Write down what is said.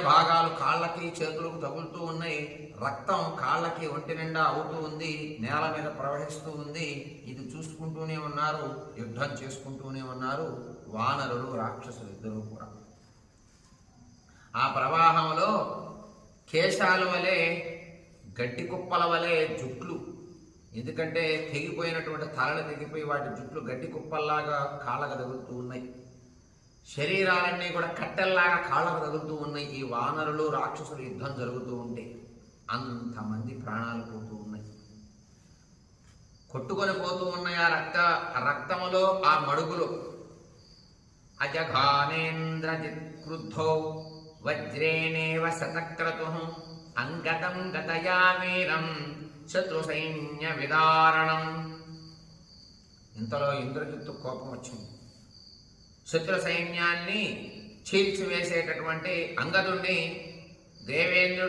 భాగాలు కాళ్ళకి చేతులకు తగులుతూ ఉన్నాయి. రక్తం కాళ్ళకి ఒంటి నిండా అవుతూ ఉంది. నేల మీద ప్రవహిస్తూ ఉంది. ఇది చూసుకుంటూనే ఉన్నారు. యుద్ధం చేసుకుంటూనే ఉన్నారు. వానరులు రాక్షసులు ఇద్దరు కూడా. ఆ ప్రవాహంలో కేశాల వలె గడ్డి కుప్పల వలె జుట్లు. ఎందుకంటే తెగిపోయినటువంటి తలలు తెగిపోయి వాటి జుట్లు గడ్డి కుప్పల్లాగా కాళ్ళకు తగులుతూ ఉన్నాయి. శరీరాలన్నీ కూడా కట్టెల్లాగా కాళ్ళకు తగులుతూ ఉన్నాయి. ఈ వానరులు రాక్షసులు యుద్ధం జరుగుతూ ఉంటే అంతమంది ప్రాణాలు పోతూ ఉన్నాయి. కొట్టుకొని పోతూ ఉన్నాయి ఆ రక్త రక్తములో ఆ మడుగులో. అజఘానేంద్రజిత్ క్రుద్ధో వజ్రేణేవ శతక్రతు అంగతం గతయా వీరం శత్రు సైన్య విదారణం ఇంతలో ఇంద్రజిత్తు కోపం వచ్చింది. శత్రు సైన్యాన్ని చీల్చివేసేటటువంటి అంగదుణ్ణి దేవేంద్రుడు